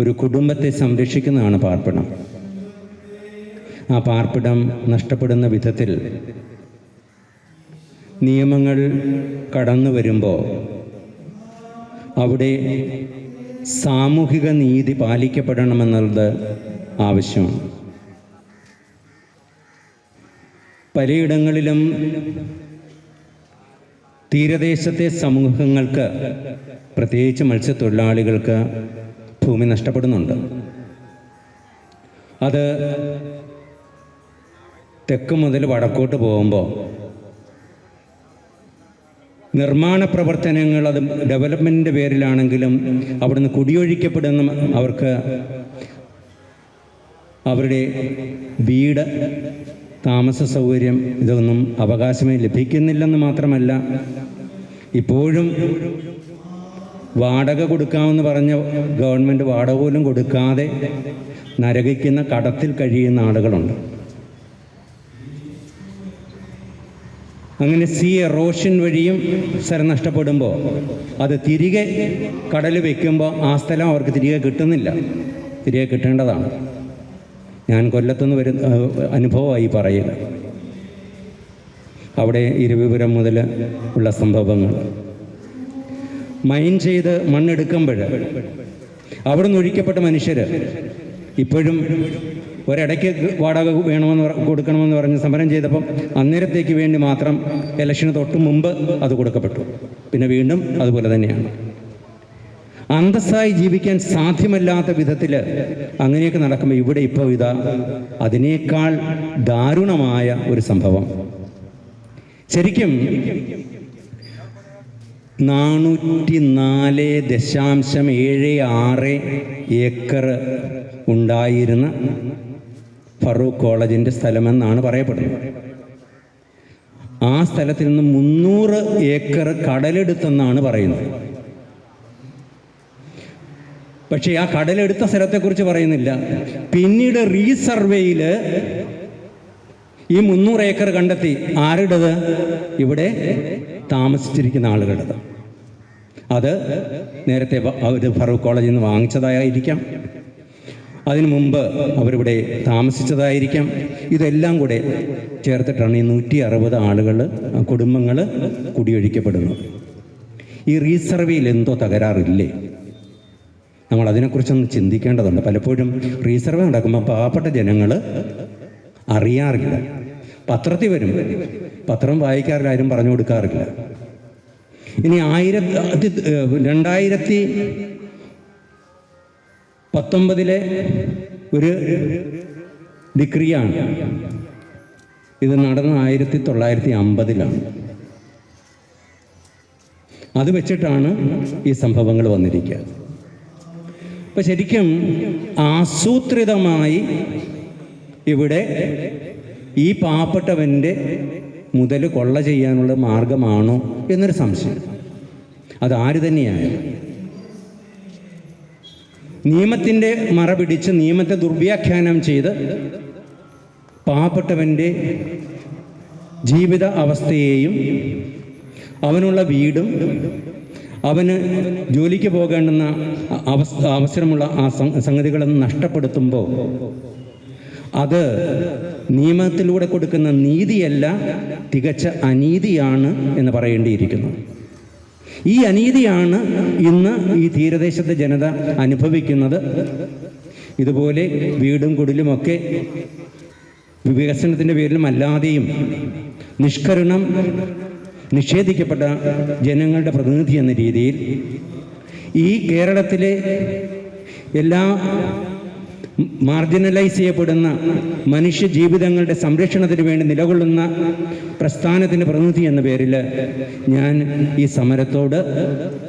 ഒരു കുടുംബത്തെ സംരക്ഷിക്കുന്നതാണ് പാർപ്പിടം. ആ പാർപ്പിടം നഷ്ടപ്പെടുന്ന വിധത്തിൽ നിയമങ്ങൾ കടന്നു വരുമ്പോൾ അവിടെ സാമൂഹിക നീതി പാലിക്കപ്പെടണമെന്നുള്ളത് ആവശ്യമാണ്. പലയിടങ്ങളിലും തീരദേശത്തെ സമൂഹങ്ങൾക്ക് പ്രത്യേകിച്ച് മത്സ്യത്തൊഴിലാളികൾക്ക് ഭൂമി നഷ്ടപ്പെടുന്നുണ്ട്. അത് തെക്ക് മുതൽ വടക്കോട്ട് പോകുമ്പോൾ നിർമ്മാണ പ്രവർത്തനങ്ങൾ അത് ഡെവലപ്മെന്റിന്റെ പേരിലാണെങ്കിലും അവിടുന്ന് കുടിയൊഴിക്കപ്പെടുന്ന അവർക്ക് അവരുടെ വീട് താമസ സൗകര്യം ഇതൊന്നും അവകാശമായി ലഭിക്കുന്നില്ലെന്ന് മാത്രമല്ല ഇപ്പോഴും വാടക കൊടുക്കാമെന്ന് പറഞ്ഞ ഗവൺമെന്റ് വാടക പോലും കൊടുക്കാതെ നരകിക്കുന്ന കടത്തിൽ കഴിയുന്ന ആളുകളുണ്ട്. അങ്ങനെ സീ എറോഷൻ വഴിയും സ്ഥലം നഷ്ടപ്പെടുമ്പോൾ അത് തിരികെ കടൽ വെക്കുമ്പോൾ ആ സ്ഥലം അവർക്ക് തിരികെ കിട്ടുന്നില്ല. തിരികെ കിട്ടേണ്ടതാണ്. ഞാൻ കൊല്ലത്തുനിന്ന് വരുന്ന അനുഭവമായി പറയുക അവിടെ ഇരുവിപുരം മുതൽ ഉള്ള സംഭവങ്ങൾ. മൈൻ ചെയ്ത് മണ്ണെടുക്കുമ്പോൾ അവിടെ നിന്ന് ഒഴിക്കപ്പെട്ട മനുഷ്യർ ഇപ്പോഴും ഒരിടയ്ക്ക് വാടക വേണമെന്ന് കൊടുക്കണമെന്ന് പറഞ്ഞ് സമരം ചെയ്തപ്പം അന്നേരത്തേക്ക് വേണ്ടി മാത്രം ഇലക്ഷന് തൊട്ട് മുമ്പ് അത് കൊടുക്കപ്പെട്ടു. പിന്നെ വീണ്ടും അതുപോലെ തന്നെയാണ്. അന്തസ്സായി ജീവിക്കാൻ സാധ്യമല്ലാത്ത വിധത്തിൽ അങ്ങനെയൊക്കെ നടക്കുമ്പോൾ ഇവിടെ ഇപ്പോൾ ഇതാ അതിനേക്കാൾ ദാരുണമായ ഒരു സംഭവം. ശരിക്കും നാനൂറ്റി നാല് ദശാംശം ഏഴ് ആറ് ഏക്കർ ഉണ്ടായിരുന്ന ഫറൂഖ് കോളേജിന്റെ സ്ഥലമെന്നാണ് പറയപ്പെടുന്നത്. ആ സ്ഥലത്തിൽ നിന്ന് മുന്നൂറ് ഏക്കർ കടലെടുത്തെന്നാണ് പറയുന്നത്. പക്ഷേ ആ കടലെടുത്ത സ്ഥലത്തെക്കുറിച്ച് പറയുന്നില്ല. പിന്നീട് റീസർവേയിൽ ഈ മുന്നൂറ് ഏക്കർ കണ്ടെത്തി. ആരുടേത്? ഇവിടെ താമസിച്ചിരിക്കുന്ന ആളുകളുടേത്. അത് നേരത്തെ അവർ ഫറൂഖ് കോളേജിൽ നിന്ന് വാങ്ങിച്ചതായിരിക്കാം. അതിനു മുമ്പ് അവരിവിടെ താമസിച്ചതായിരിക്കാം. ഇതെല്ലാം കൂടെ ചേർത്തിട്ടാണ് ഈ നൂറ്റി അറുപത് ആളുകൾ കുടുംബങ്ങൾ കുടിയൊഴിക്കപ്പെടുന്നത്. ഈ റീസർവേയിൽ എന്തോ തകരാറില്ലേ? നമ്മൾ അതിനെക്കുറിച്ചൊന്ന് ചിന്തിക്കേണ്ടതുണ്ട്. പലപ്പോഴും റീസർവേ നടക്കുമ്പോൾ പാവപ്പെട്ട ജനങ്ങൾ അറിയാറില്ല. പത്രത്തിൽ വരും. പത്രം വായിക്കാറില്ല ആരും പറഞ്ഞു കൊടുക്കാറില്ല. ഇനി ആയിരത്തി രണ്ടായിരത്തി പത്തൊമ്പതിലെ ഒരു ഡിഗ്രിയാണ്. ഇത് നടന്ന ആയിരത്തി തൊള്ളായിരത്തി അമ്പതിലാണ്. അത് വെച്ചിട്ടാണ് ഈ സംഭവങ്ങൾ വന്നിരിക്കുക. അപ്പം ശരിക്കും ആസൂത്രിതമായി ഇവിടെ ഈ പാവപ്പെട്ടവന്റെ മുതൽ കൊള്ള ചെയ്യാനുള്ള മാർഗമാണോ എന്നൊരു സംശയം. അത് ആര് തന്നെയായാലും. നിയമത്തിന്റെ മറ പിടിച്ച് നിയമത്തെ ദുർവ്യാഖ്യാനം ചെയ്ത് പാവപ്പെട്ടവന്റെ ജീവിത അവസ്ഥയെയും അവനുള്ള വീടും അവന് ജോലിക്ക് പോകേണ്ടുന്ന അവസ്ഥ അവസരമുള്ള ആ സംഗതികളെന്ന് നഷ്ടപ്പെടുത്തുമ്പോൾ അത് നിയമത്തിലൂടെ കൊടുക്കുന്ന നീതിയല്ല തികച്ച അനീതിയാണ് എന്ന് പറയേണ്ടിയിരിക്കുന്നു. ഈ അനീതിയാണ് ഇന്ന് ഈ തീരദേശത്തെ ജനത അനുഭവിക്കുന്നത്. ഇതുപോലെ വീടും കുടിലുമൊക്കെ വികസനത്തിന്റെ പേരിലും അല്ലാതെയും നിഷ്കരുണം നിഷേധിക്കപ്പെട്ട ജനങ്ങളുടെ പ്രതിനിധി എന്ന രീതിയിൽ ഈ കേരളത്തിലെ എല്ലാ മാർജിനലൈസ് ചെയ്യപ്പെടുന്ന മനുഷ്യ ജീവിതങ്ങളുടെ സംരക്ഷണത്തിന് വേണ്ടി നിലകൊള്ളുന്ന പ്രസ്ഥാനത്തിന്റെ പ്രതിനിധി എന്ന പേരിൽ ഞാൻ ഈ സമരത്തോട്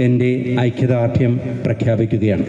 എന്റെ ഐക്യദാർഢ്യം പ്രഖ്യാപിക്കുകയാണ്.